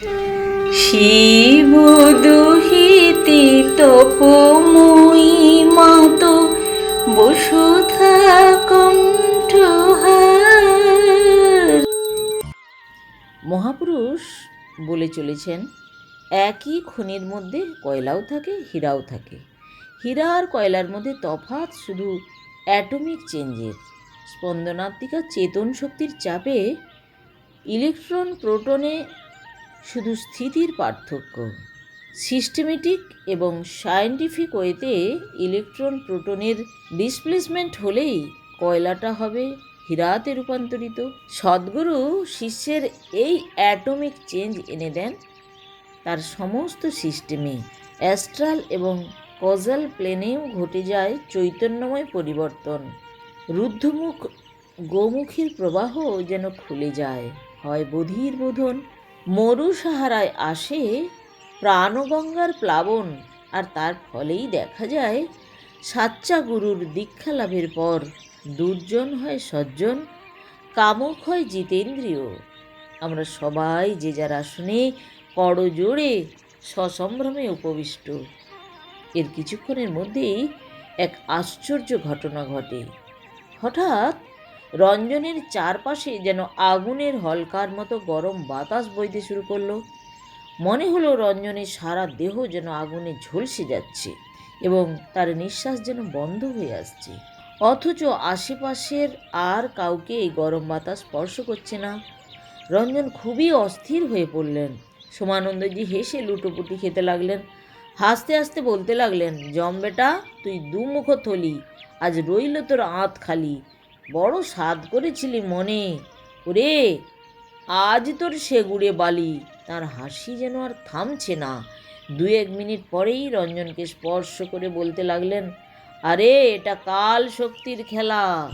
শিব দুহিতে তপময়ী মাত, বসুধা কণ্ঠহার মহাপুরুষ বলে চলেছেন, একই খনির মধ্যে কয়লাও থাকে, হীরাও থাকে। হীরা আর কয়লার মধ্যে তফাৎ শুধু অ্যাটমিক চেঞ্জের। স্পন্দনাত্মিকা চেতন শক্তির চাপে ইলেকট্রন প্রোটনে শুধু স্থিতির পার্থক্য। সিস্টেমেটিক এবং সায়েন্টিফিক ওয়েতে ইলেকট্রন প্রোটনের ডিসপ্লেসমেন্ট হলেই কয়লাটা হবে হীরাতে রূপান্তরিত। সদ্গুরু শিষ্যের এই অ্যাটমিক চেঞ্জ এনে দেন তার সমস্ত সিস্টেমে অ্যাস্ট্রাল এবং কজাল প্লেনেও ঘটে যায় চৈতন্যময় পরিবর্তন। রুদ্ধমুখ গোমুখীর প্রবাহ যেন খুলে যায়, হয় বধির বোধন। মরু সাহারায় আসে প্রাণগঙ্গার প্লাবন আর তার ফলেই দেখা যায় সাচ্চা গুরুর দীক্ষা লাভের পর দুর্জন হয় সজ্জন, কামক হয় জিতেন্দ্রীয়। আমরা সবাই যে যার আসনে করজোড়ে সসম্ভ্রমে উপবিষ্ট। এর কিছুক্ষণের মধ্যেই এক আশ্চর্য ঘটনা ঘটে। হঠাৎ রঞ্জনের চারপাশে যেন আগুনের হলকার মতো গরম বাতাস বইতে শুরু করল। মনে হলো রঞ্জনের সারা দেহ যেন আগুনে ঝলসে যাচ্ছে এবং তার নিঃশ্বাস যেন বন্ধ হয়ে আসছে। অথচ আশেপাশের আর কাউকে এই গরম বাতাস স্পর্শ করছে না। রঞ্জন খুবই অস্থির হয়ে পড়লেন। সোমানন্দজি হেসে লুটোপুটি খেতে লাগলেন। হাসতে হাসতে বলতে লাগলেন, জম বেটা, তুই দুমুখ থলি, আজ রইল তোর আঁত খালি। বড় স্বাদ করেছিলি মনে। ওরে, আজ তোর সেগুড়ে বালি। তার হাসি যেন আর থামছে না। দু এক মিনিট পরেই রঞ্জনকে স্পর্শ করে বলতে লাগলেন, আরে, এটা কাল শক্তির খেলা।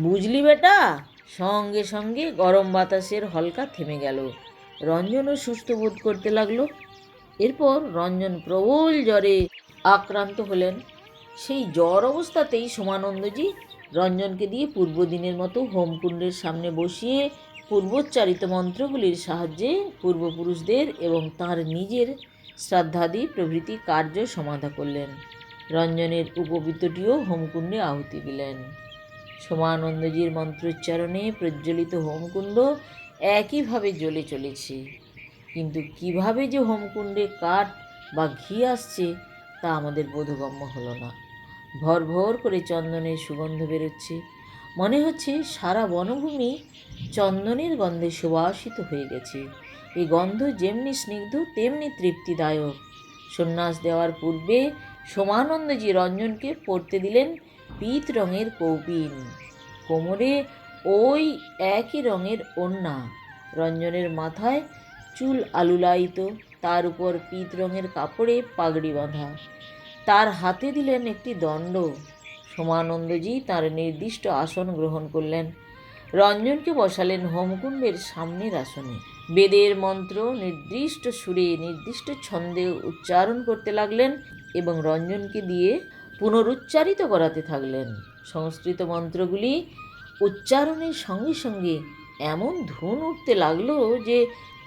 বুঝলি বেটা? সঙ্গে সঙ্গে গরম বাতাসের হলকা থেমে গেল। রঞ্জনও সুস্থ বোধ করতে লাগল। এরপর রঞ্জন প্রবল জ্বরে আক্রান্ত হলেন। সেই জ্বর অবস্থাতেই সোমানন্দজি রঞ্জনকে দিয়ে পূর্বদিনের মতো হোমকুণ্ডের সামনে বসিয়ে পূর্বোচ্চারিত মন্ত্রগুলির সাহায্যে পূর্বপুরুষদের এবং তার নিজের শ্রাদ্ধাদি প্রভৃতি কার্য সমাধা করলেন। রঞ্জনের উপবৃত্তটিও হোমকুণ্ডে আহুতি দিলেন। সোমানন্দজির মন্ত্রোচ্চারণে প্রজ্বলিত হোমকুণ্ড একইভাবে জ্বলে চলেছে। কিন্তু কীভাবে যে হোমকুণ্ডে কাঠ বা ঘি আসছে তা আমাদের বোধগম্য হলো না। ভর ভর করে চন্দনের সুগন্ধ বেরোচ্ছে। মনে হচ্ছে সারা বনভূমি চন্দনের গন্ধে সুবাসিত হয়ে গেছে। এই গন্ধ যেমনি স্নিগ্ধ, তেমনি তৃপ্তিদায়ক। সন্ন্যাস দেওয়ার পূর্বে সোমানন্দজি রঞ্জনকে পরতে দিলেন পিত রঙের কৌপিন। কোমরে ওই একই রঙের ওড়না রঞ্জনের মাথায় চুল আলুলায়িত, তার উপর পিত রঙের কাপড়ে পাগড়ি বাঁধা। তার হাতে দিলেন একটি দণ্ড। সোমানন্দজি তার নির্দিষ্ট আসন গ্রহণ করলেন। রঞ্জনকে বসালেন হোমকুণ্ডের সামনের আসনে। বেদের মন্ত্র নির্দিষ্ট সুরে নির্দিষ্ট ছন্দে উচ্চারণ করতে লাগলেন এবং রঞ্জনকে দিয়ে পুনরুচ্চারিত করাতে থাকলেন। সংস্কৃত মন্ত্রগুলি উচ্চারণের সঙ্গে সঙ্গে এমন ধুন উঠতে লাগল যে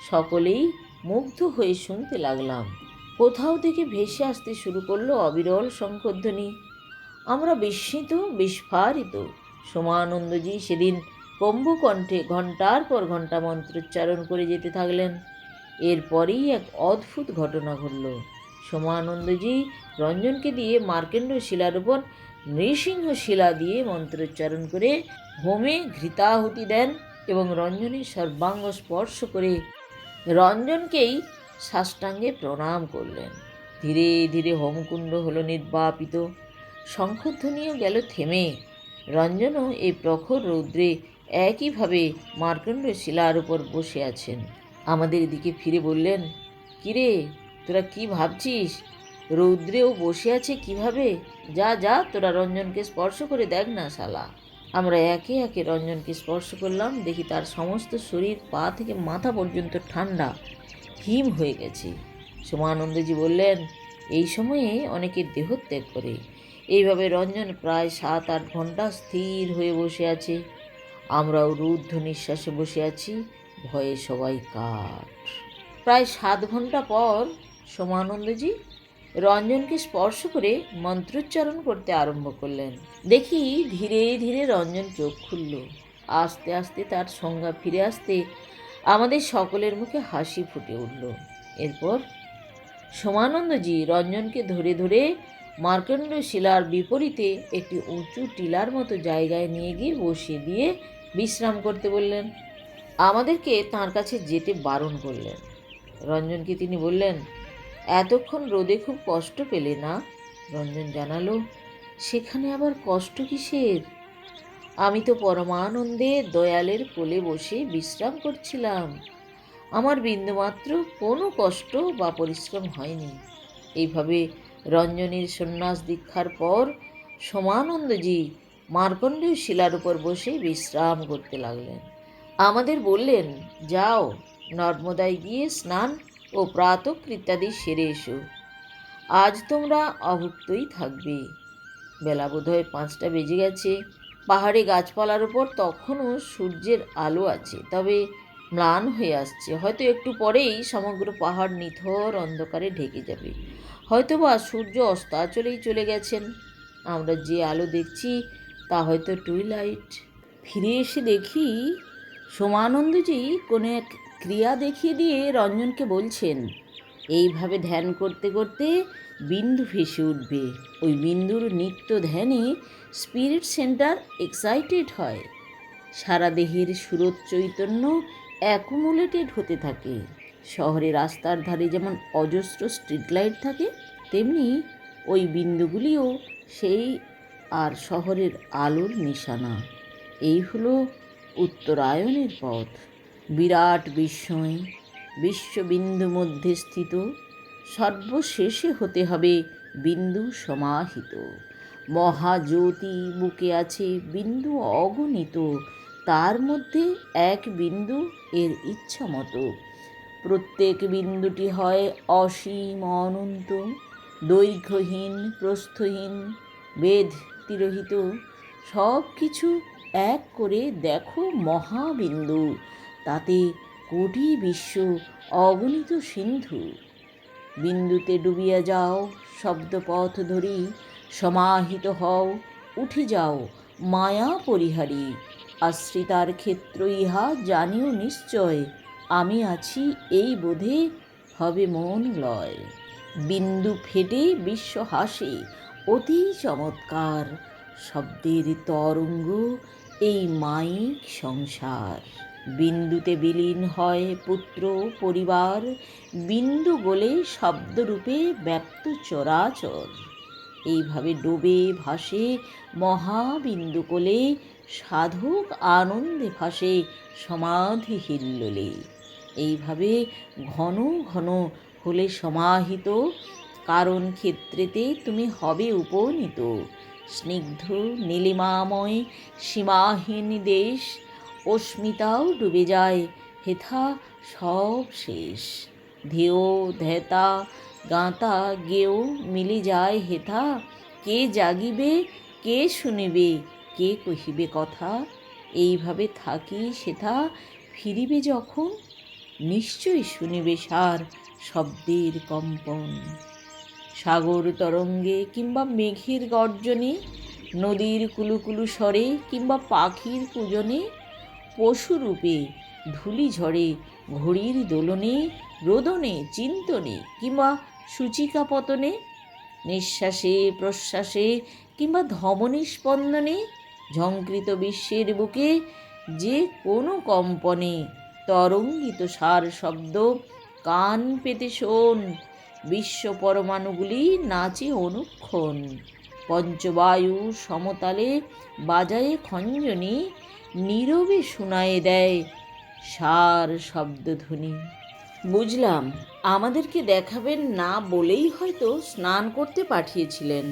সকলেই মুগ্ধ হয়ে শুনতে লাগলাম। কোথাও থেকে ভেসে আসতে শুরু করল অবিরল শঙ্খধ্বনি আমরা বিস্মিত, বিস্ফারিত। সোমানন্দজি সেদিন কম্বকণ্ঠে ঘণ্টার পর ঘণ্টা মন্ত্রোচ্চারণ করে যেতে থাকলেন। এরপরেই এক অদ্ভুত ঘটনা ঘটল। সোমানন্দজি রঞ্জনকে দিয়ে মার্কেন্ড শিলার উপর নৃসিংহ শিলা দিয়ে মন্ত্রোচ্চারণ করে হোমে ঘৃতাহুতি দেন এবং রঞ্জনের সর্বাঙ্গ স্পর্শ করে রঞ্জনকেই সাষ্টাঙ্গে প্রণাম করলেন। ধীরে ধীরে হোমকুণ্ড হলো নির্বাপিত। শঙ্খধ্বনিও গেল থেমে। রঞ্জনও এই প্রখর রৌদ্রে একইভাবে মার্কণ্ড শিলার উপর বসে আছেন। আমাদের দিকে ফিরে বললেন, কিরে, তোরা কি ভাবছিস? রৌদ্রেও বসে আছে কীভাবে? যা যা, তোরা রঞ্জনকে স্পর্শ করে দেখ না, শালা। আমরা একে একে রঞ্জনকে স্পর্শ করলাম, দেখি তার সমস্ত শরীর পা থেকে মাথা পর্যন্ত ঠান্ডা। হিম হয়ে গেছে। সোমানন্দজি বললেন, এই সময়ে অনেকে দেহত্যাগ করে। এইভাবে রঞ্জন প্রায় সাত আট ঘণ্টা স্থির হয়ে বসে আছে। আমরাও রুদ্ধ নিঃশ্বাসে বসে আছি। ভয়ে সবাই কাঠ। প্রায় সাত ঘণ্টা পর সোমানন্দজি রঞ্জনকে স্পর্শ করে মন্ত্রোচ্চারণ করতে আরম্ভ করলেন। দেখি ধীরে ধীরে রঞ্জন চোখ খুলল। আস্তে আস্তে তার সংজ্ঞা ফিরে আসতে আমাদের সকলের মুখে হাসি ফুটে উঠল। এরপর সোমানন্দজি রঞ্জনকে ধরে ধরে মার্কণ্ড শিলার বিপরীতে একটি উঁচু টিলার মতো জায়গায় নিয়ে গিয়ে বসিয়ে দিয়ে বিশ্রাম করতে বললেন, আমাদেরকে তার কাছে যেতে বারণ করলেন। রঞ্জনকে তিনি বললেন, এতক্ষণ রোদে খুব কষ্ট পেলে না? রঞ্জন জানালো, সেখানে আবার কষ্ট কিসের? আমি তো পরমানন্দে দয়ালের কোলে বসে বিশ্রাম করছিলাম। আমার বিন্দুমাত্র কোনো কষ্ট বা পরিশ্রম হয়নি। এইভাবে রঞ্জনীর সন্ন্যাস দীক্ষার পর সমানন্দজি মার্কণ্ডেয় শিলার উপর বসে বিশ্রাম করতে লাগলেন। আমাদের বললেন, যাও, নর্মদায় গিয়ে স্নান ও প্রাতকৃত্যাদি সেরে এসো। আজ তোমরা অভুক্তই থাকবে। বেলা বোধহয় পাঁচটা বেজে গেছে। পাহাড়ে গাছপালার উপর তখনও সূর্যের আলো আছে, তবে ম্লান হয়ে আসছে। হয়তো একটু পরেই সমগ্র পাহাড় নিথর অন্ধকারে ঢেকে যাবে। হয়তোবা সূর্য অস্তাচলেই চলে গেছেন। আমরা যে আলো দেখছি, তা হয়তো টুইলাইট। ফিরে এসে দেখি সোমানন্দজি কোনো এক ক্রিয়া দেখিয়ে দিয়ে রঞ্জনকে বলছেন, এইভাবে ধ্যান করতে করতে বিন্দু ভেসে উঠবে। ওই বিন্দুর নিত্য ধ্যানে স্পিরিট সেন্টার এক্সাইটেড হয়। সারা দেহের সুরত চৈতন্য অ্যাকুমুলেটেড হতে থাকে। শহরে রাস্তার ধারে যেমন অজস্র স্ট্রিট লাইট থাকে, তেমনি ওই বিন্দুগুলিও সেই আর শহরের আলোর নিশানা। এই হলো উত্তরায়ণের পথ। বিরাট বিস্ময়, বিশ্ববিন্দু মধ্যে স্থিত সর্বশেষে হতে হবে বিন্দু সমাহিত। মহাজ্যোতি বুকে আছে বিন্দু অগণিত, তার মধ্যে এক বিন্দু এর ইচ্ছা মতো প্রত্যেক বিন্দুটি হয় অসীম অনন্ত, দৈর্ঘ্যহীন, প্রস্থহীন বেদ তিরোহিত। সব কিছু এক করে দেখো মহাবিন্দু, তাতে কোটি বিশ্ব অগণিত সিন্ধু। বিন্দুতে ডুবিয়া যাও, শব্দপথ ধরি সমাহিত হও, উঠে যাও, মায়া পরিহারী। আশ্রিতার ক্ষেত্র ইহা জানিও নিশ্চয়, আমি আছি এই বোধে হবে মন লয়। বিন্দু ফেটে বিশ্ব হাসে, অতি চমৎকার, শব্দের তরঙ্গ এই মাইক সংসার। বিন্দুতে বিলীন হয় পুত্র পরিবার। বিন্দু গোলে শব্দরূপে ব্যপ্ত চরাচর। এইভাবে ডোবে, ভাসে, মহাবিন্দু কোলে সাধক আনন্দে ভাসে সমাধি হিল্লোলে। এইভাবে ঘন ঘন হলে সমাহিত, কারণ ক্ষেত্রেতে তুমি হবে উপনীত। স্নিগ্ধ, নীলিমাময়, সীমাহীন দেশ অস্মিতাও ডুবে যায়। হেথা সব শেষ। ধেয়, ধেতা, গাঁতা গেও মিলি যায় হেথা। কে জাগিবে, কে শুনিবে, কে কহিবে কথা? এইভাবে থাকি সেথা, ফিরিবে যখন? নিশ্চয়ই শুনিবে সার শব্দের কম্পন। সাগর তরঙ্গে কিংবা মেঘের গর্জনে, নদীর কুলুকুলু স্বরে কিংবা পাখির পূজনে পশুরূপে, ধুলি ঝড়ে ঘড়ির দোলনে, রোদনে, চিন্তনে কিংবা সূচিকা পতনে নিঃশ্বাসে, প্রশ্বাসে কিংবা ধমনী স্পন্দনে ঝঙ্কৃত বিশ্বের বুকে যে কোনো কম্পনে তরঙ্গিত সার শব্দ কান পেতে শোন, বিশ্ব পরমাণুগুলি নাচে অনুক্ষণ, পঞ্চবায়ু সমতালে বাজায়ে খঞ্জনি নীরবে শোনায়ে দেয় সার শব্দধ্বনি। বুঝলাম, আমাদেরকে দেখাবেন না বলেই হয়তো স্নান করতে পাঠিয়েছিলেন।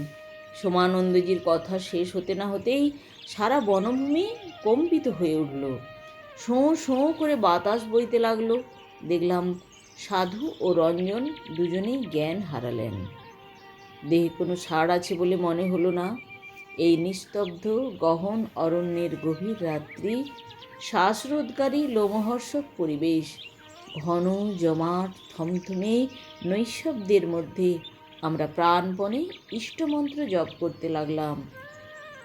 সোমানন্দজির কথা শেষ হতে না হতেই সারা বনভূমি কম্পিত হয়ে উঠল। শোঁ শোঁ করে বাতাস বইতে লাগল। দেখলাম সাধু ও রঞ্জন দুজনেই জ্ঞান হারালেন। দেহে কোনো সার আছে বলে মনে হলো না। এই নিস্তব্ধ গহন অরণ্যের গভীর রাত্রি, শ্বাসরোধকারী লোমহর্ষক পরিবেশ, ঘন জমাট থমথমে নৈশব্দের মধ্যে আমরা প্রাণপণে ইষ্টমন্ত্র জপ করতে লাগলাম।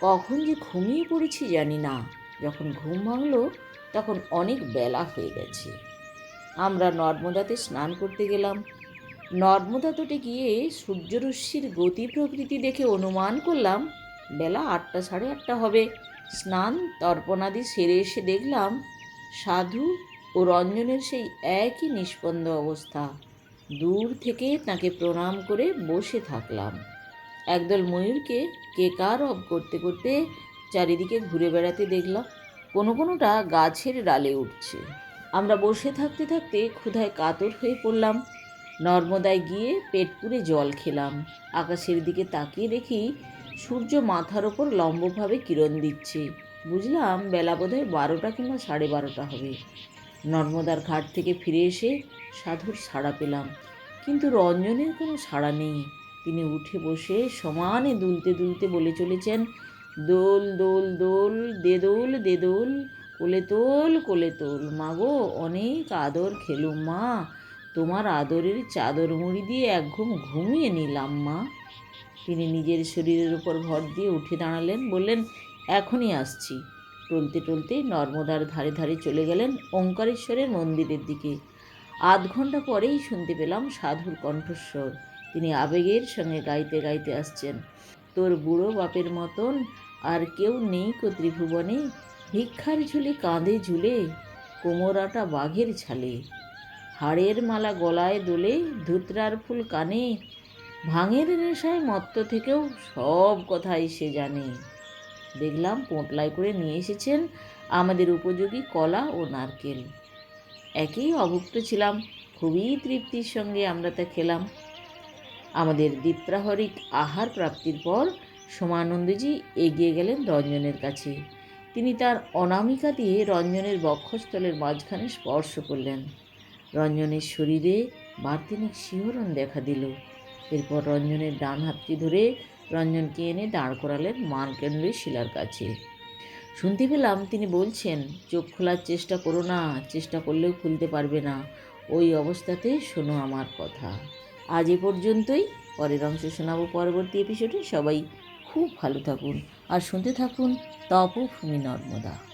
কখন যে ঘুমিয়ে পড়েছি জানি না, যখন ঘুম ভাঙলো তখন অনেক বেলা হয়ে গেছে। আমরা নর্মদাতে স্নান করতে গেলাম। নর্মদা তটে গিয়ে সূর্যরশ্মির গতি প্রকৃতি দেখে অনুমান করলাম বেলা আটটা সাড়ে আটটা হবে। স্নান তর্পণাদি সেরে এসে দেখলাম সাধু ও রঞ্জনের সেই একই নিষ্পন্দ অবস্থা। দূর থেকে তাকে প্রণাম করে বসে থাকলাম। একদল ময়ূরকে কেকার অব করতে করতে চারিদিকে ঘুরে বেড়াতে দেখলাম। কোনো কোনোটা গাছের ডালে উঠছে। আমরা বসে থাকতে থাকতে ক্ষুধায় কাতর হয়ে পড়লাম। নর্মদায় গিয়ে পেট পুরে জল খেলাম। আকাশের দিকে তাকিয়ে দেখি সূর্য মাথার ওপর লম্বভাবে কিরণ দিচ্ছে। বুঝলাম বেলা বোধহয় বারোটা কিংবা সাড়ে বারোটা হবে। নর্মদার ঘাট থেকে ফিরে এসে সাধুর সাড়া পেলাম। কিন্তু রঞ্জনের কোনো সাড়া নেই। তিনি উঠে বসে সমানে দুলতে দুলতে বলে চলেছেন, দোল দোল দোল দেদোল দেদোল কোলে তোল কোলে তোল। মাগো, অনেক আদর খেলুম মা। তোমার আদরের চাদর মুড়ি দিয়ে এক ঘুম ঘুমিয়ে নিলাম মা। তিনি নিজের শরীরের উপর ভর দিয়ে উঠে দাঁড়ালেন, বললেন, এখনই আসছি। টলতে টলতে নর্মদার ধারে ধারে চলে গেলেন ওঙ্কারেশ্বরের মন্দিরের দিকে। আধ ঘণ্টা পরেই শুনতে পেলাম সাধুর কণ্ঠস্বর। তিনি আবেগের সঙ্গে গাইতে গাইতে আসছেন, তোর বুড়ো বাপের মতন আর কেউ নেই কো ত্রিভুবনে ভিক্ষার ঝুলে কাঁধে ঝুলে, কোমরাটা বাঘের ছালে। হাড়ের মালা গলায় দোলে, ধুতরার ফুল কানে ভাঙের নেশায় মত্ত থেকেও সব কথাই সে জানে। দেখলাম পোঁটলায় করে নিয়ে এসেছেন আমাদের উপযোগী কলা ও নারকেল। একেই অভুক্ত ছিলাম, খুবই তৃপ্তির সঙ্গে আমরা তা খেলাম। আমাদের দীপ্রাহরিক আহার প্রাপ্তির পর সোমানন্দজি এগিয়ে গেলেন রঞ্জনের কাছে। তিনি তার অনামিকা দিয়ে রঞ্জনের বক্ষস্থলের মাঝখানে স্পর্শ করলেন। রঞ্জনের শরীরে বার্তিনিক শিহরণ দেখা দিল। এরপর রঞ্জনের ডান হাতটি ধরে রঞ্জনকে এনে দাঁড় করালেন মার্কেন্দ্রী শিলার কাছে। শুনতে পেলাম তিনি বলছেন, চোখ খোলার চেষ্টা করো না, চেষ্টা করলেও খুলতে পারবে না। ওই অবস্থাতে শোনো আমার কথা। আজ এ পর্যন্তই। পরের অংশ শোনাবো পরবর্তী এপিসোডে সবাই খুব ভালো থাকুন। আর শুনতে থাকুন তপভূমি নর্মদা।